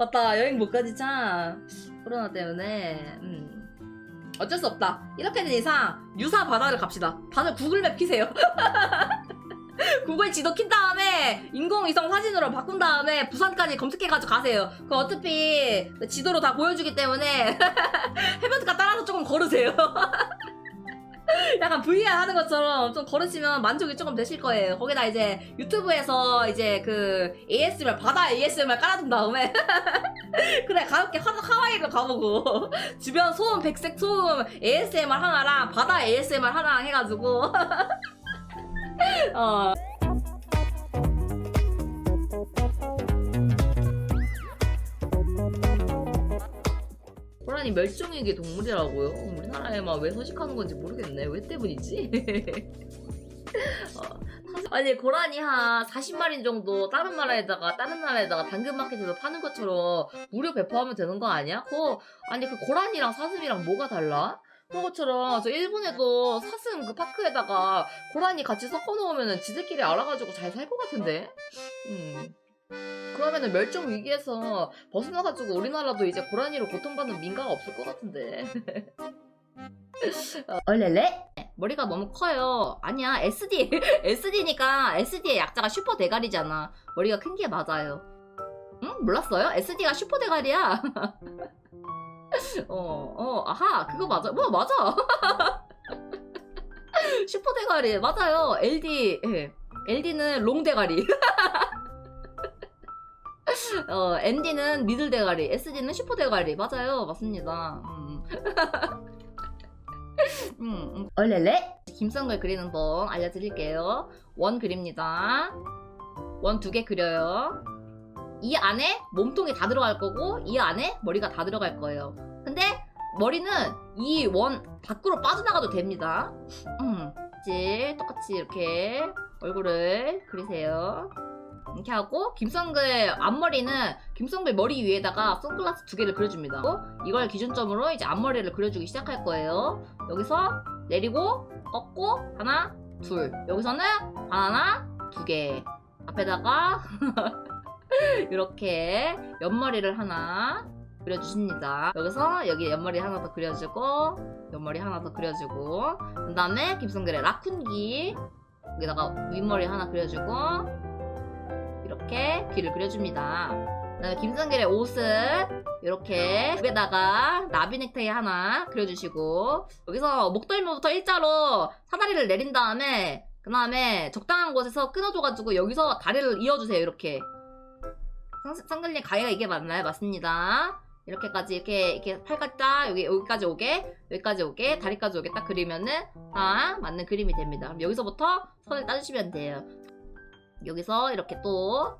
맞다. 여행 못 가지 참 코로나 때문에. 음. 어쩔 수 없다. 이렇게 된 이상 유사 바다를 갑시다. 다들 구글맵 키세요. 구글 지도 킨 다음에 인공위성 사진으로 바꾼 다음에 부산까지 검색해가지고 가세요. 그 어차피 지도로 다 보여주기 때문에 해변가 따라서 조금 걸으세요 약간 VR 하는 것처럼 좀 걸으시면 만족이 조금 되실 거예요. 거기다 이제 유튜브에서 이제 그 ASMR 바다 ASMR 깔아둔 다음에 그래 가볍게 하, 하와이를 가보고 주변 소음 백색 소음 ASMR 하나랑 바다 ASMR 하나랑 해가지고 어. 호랑이 멸종위기 동물이라고요? 우리나라에만 왜 서식하는 건지 모르겠네. 왜 때문이지? 어, 아니 고라니 한 40마리 정도 다른 나라에다가 다른 나라에다가 당근마켓에서 파는 것처럼 무료 배포하면 되는 거 아니야? 그 아니 그 고라니랑 사슴이랑 뭐가 달라? 그런 것처럼 저 일본에도 사슴 그 파크에다가 고라니 같이 섞어 놓으면은 지들끼리 알아가지고 잘 살 것 같은데. 음. 그러면은 멸종 위기에서 벗어나가지고 우리나라도 이제 고라니로 고통받는 민가가 없을 것 같은데. 어, 얼레레? 머리가 너무 커요. 아니야, SD. SD니까 SD의 약자가 슈퍼 대가리잖아. 머리가 큰 게 맞아요. 응? 몰랐어요? SD가 슈퍼 대가리야. 어, 어, 아하, 그거 맞아. 뭐, 맞아. 슈퍼 대가리, 맞아요. LD, 예. LD는 롱 대가리. 어, MD는 미들 대가리, SD는 슈퍼 대가리. 맞아요. 맞습니다. 음. 음, 음. 얼레레? 김성걸 그리는 법 알려드릴게요. 원 그립니다. 원 두 개 그려요. 이 안에 몸통이 다 들어갈 거고, 이 안에 머리가 다 들어갈 거예요. 근데 머리는 이 원 밖으로 빠져나가도 됩니다. 음, 똑같이 이렇게 얼굴을 그리세요. 이렇게 하고 김성글 앞머리는 김성글 머리 위에다가 선글라스 두 개를 그려줍니다. 어? 이걸 기준점으로 이제 앞머리를 그려주기 시작할 거예요. 여기서 내리고 꺾고 하나 둘 여기서는 바나나 두 개 앞에다가 이렇게 옆머리를 하나 그려주십니다. 여기서 여기 옆머리 하나 더 그려주고 옆머리 하나 더 그려주고 그 다음에 김성글의 라쿤기 여기다가 윗머리 하나 그려주고 이렇게 귀를 그려줍니다. 김성길의 옷은 이렇게 목에다가 나비 넥타이 하나 그려주시고 여기서 목덜미부터 일자로 사다리를 내린 다음에 그 다음에 적당한 곳에서 끊어줘가지고 여기서 다리를 이어주세요 이렇게 성- 성글님 가위가 이게 맞나요? 맞습니다. 이렇게까지 이렇게 이렇게 팔까지 딱 여기 여기까지 오게 여기까지 오게 다리까지 오게 딱 그리면은 다 맞는 그림이 됩니다. 그럼 여기서부터 선을 따주시면 돼요. 여기서 이렇게 또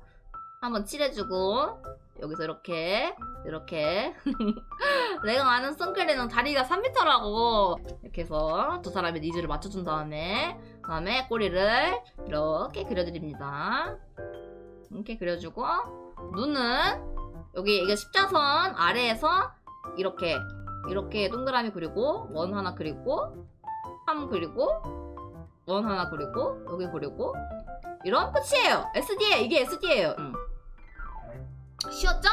한번 칠해주고 여기서 이렇게 이렇게. 내가 아는 선클리는 다리가 3m라고. 이렇게 해서 두 사람의 니즈를 맞춰준 다음에 다음에 꼬리를 이렇게 그려드립니다. 이렇게 그려주고 눈은 여기 이게 십자선 아래에서 이렇게 이렇게 동그라미 그리고 원 하나 그리고 3 그리고 원 하나 그리고 여기 그리고 이런 끝이에요. SD에 이게 SD예요. 쉬웠죠?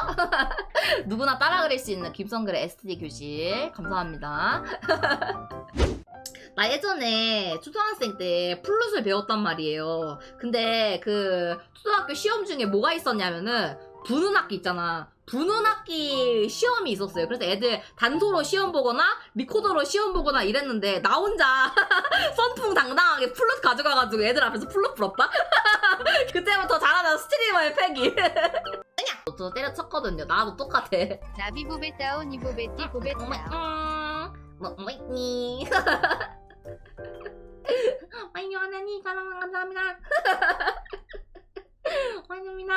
누구나 따라 그릴 수 있는 김성글의 SD 교실 감사합니다. 나 예전에 초등학생 때 플룻을 배웠단 말이에요. 근데 그 초등학교 시험 중에 뭐가 있었냐면은 부는 악기 있잖아. 부는 악기 시험이 있었어요. 그래서 애들 단소로 시험 보거나 리코더로 시험 보거나 이랬는데 나 혼자 선풍 당당하게 플룻 가져가가지고 애들 앞에서 플룻 불었다? 그때부터 잘하는 스트리머의 패기. 저 때려쳤거든요. 나도 똑같아. 나비 보베 다운 이 보베띠 보베 다운 음, 뭐, 뭐 있니? 아이요, 하나님, 사랑 감사합니다. 환영합니다.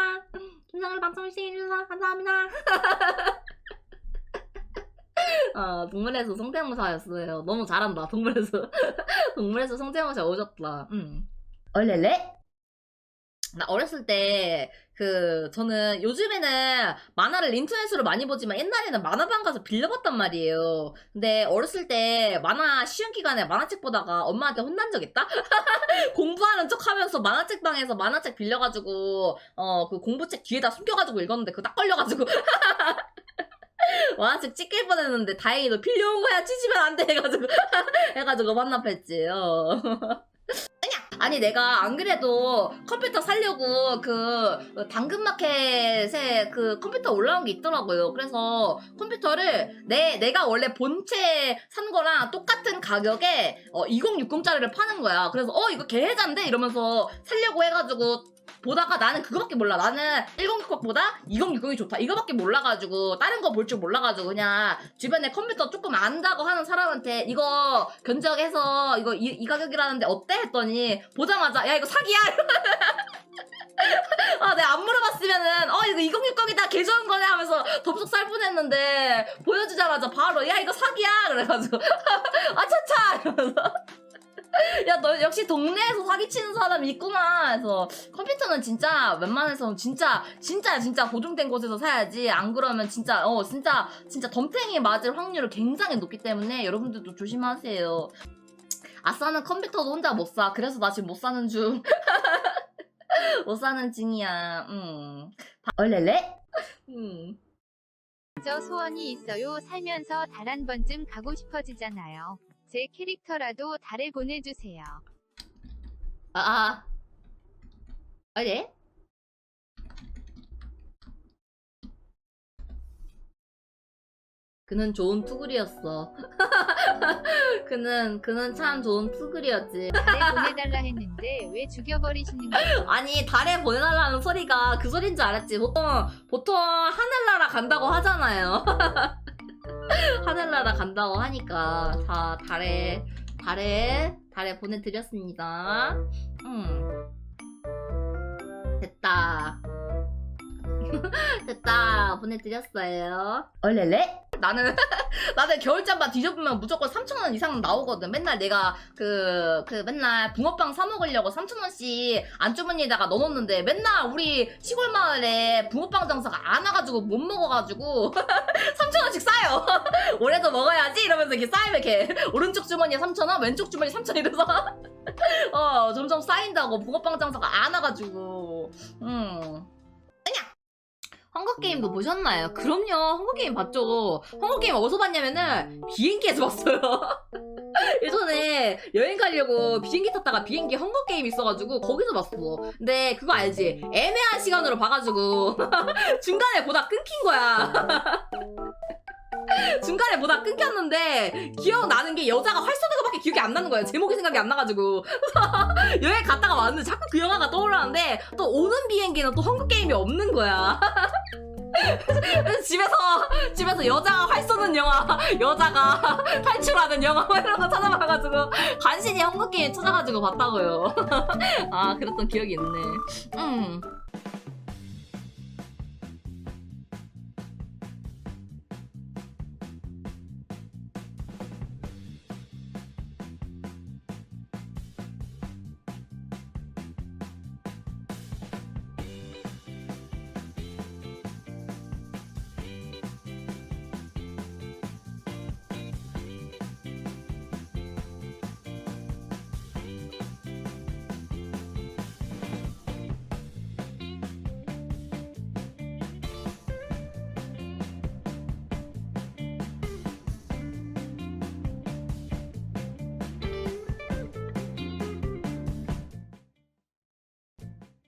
김상을 방송을 시청해주셔서 감사합니다. 아, 동물에서 성대모사였어요. 너무 잘한다, 동물에서. 동물에서 성대모사 오졌다. 음. 얼레레? 나 어렸을 때, 그, 저는 요즘에는 만화를 인터넷으로 많이 보지만 옛날에는 만화방 가서 빌려봤단 말이에요. 근데 어렸을 때 만화 시험 기간에 만화책 보다가 엄마한테 혼난 적 있다? 공부하는 척 하면서 만화책 방에서 만화책 빌려가지고, 어, 그 공부책 뒤에다 숨겨가지고 읽었는데 그거 딱 걸려가지고. 만화책 찢길 뻔했는데 다행히도 빌려온 거야 찢으면 안 돼 해가지고 해가지고 반납했지 어. 아니 내가 안 그래도 컴퓨터 살려고 그 당근마켓에 그 컴퓨터 올라온 게 있더라고요. 그래서 컴퓨터를 내 내가 원래 본체 산 거랑 똑같은 가격에 어, 2060짜리를 파는 거야. 그래서 어 이거 개해자인데 이러면서 살려고 해가지고 보다가 나는 그거밖에 몰라. 나는 1060보다 2060이 좋다. 이거밖에 몰라가지고 다른 거 볼 줄 몰라가지고 그냥 주변에 컴퓨터 조금 안다고 하는 사람한테 이거 견적해서 이거 이, 이 가격이라는데 어때 했더니 보자마자 야 이거 사기야. 아 내가 안 물어봤으면은 어 이거 2060이다 개 좋은 거네 하면서 덥석 살 뻔했는데 보여주자마자 바로 야 이거 사기야 그래가지고 아 차차 이러면서 야, 너 역시 동네에서 사기치는 사람이 있구나. 해서 컴퓨터는 진짜 웬만해서는 진짜 진짜 진짜 보증된 곳에서 사야지. 안 그러면 진짜 어 진짜 진짜 덤탱이 맞을 확률이 굉장히 높기 때문에 여러분들도 조심하세요. 아싸는 컴퓨터도 혼자 못 사. 그래서 나 지금 못 사는 중. 못 사는 중이야. 음. 다- 얼레레? 음. 저 소원이 있어요. 살면서 달 한 번쯤 가고 싶어지잖아요. 제 캐릭터라도 달에 보내주세요. 아, 아. 아, 예? 그는 좋은 투글이었어. 그는, 그는 참 좋은 투글이었지. 달에 보내달라 했는데 왜 죽여버리시는 거예요? 아니, 달에 보내달라는 소리가 그 소린 줄 알았지. 보통, 보통 하늘나라 간다고 하잖아요. 하늘나라 간다고 하니까. 자, 달에, 달에, 달에 보내드렸습니다. 음. 됐다. 됐다. 보내드렸어요. 얼레레? 나는, 나는 겨울잠바 뒤져보면 무조건 3,000원 이상 나오거든. 맨날 내가 그, 그 맨날 붕어빵 사 먹으려고 3,000원씩 안주머니에다가 넣어놓는데 맨날 우리 시골 마을에 붕어빵 장사가 안 와가지고 못 먹어가지고 3,000원씩 싸요. 올해도 먹어야지 이러면서 이렇게 쌓이면 이렇게 오른쪽 주머니에 3,000원, 왼쪽 주머니에 3,000원 이래서 어, 점점 쌓인다고 붕어빵 장사가 안 와가지고. 음. 헝거게임도 보셨나요? 그럼요. 헝거게임 봤죠. 헝거게임 어디서 봤냐면은 비행기에서 봤어요. 예전에 여행 가려고 비행기 탔다가 비행기 헝거 게임 있어가지고 거기서 봤어. 근데 그거 알지? 애매한 시간으로 봐가지고 중간에 보다 끊긴 거야. 중간에 보다 끊겼는데 기억나는 게 여자가 활 쏘는 거밖에 기억이 안 나는 거야. 제목이 생각이 안 나가지고 여행 갔다가 왔는데 자꾸 그 영화가 떠오르는데 또 오는 비행기는 또 헝거 게임이 없는 거야. 그래서 집에서 집에서 여자가 활 쏘는 영화, 여자가 탈출하는 영화 뭐 이런 거 찾아봐가지고 간신히 헝거 게임 찾아가지고 봤다고요. 아 그랬던 기억이 있네. 음.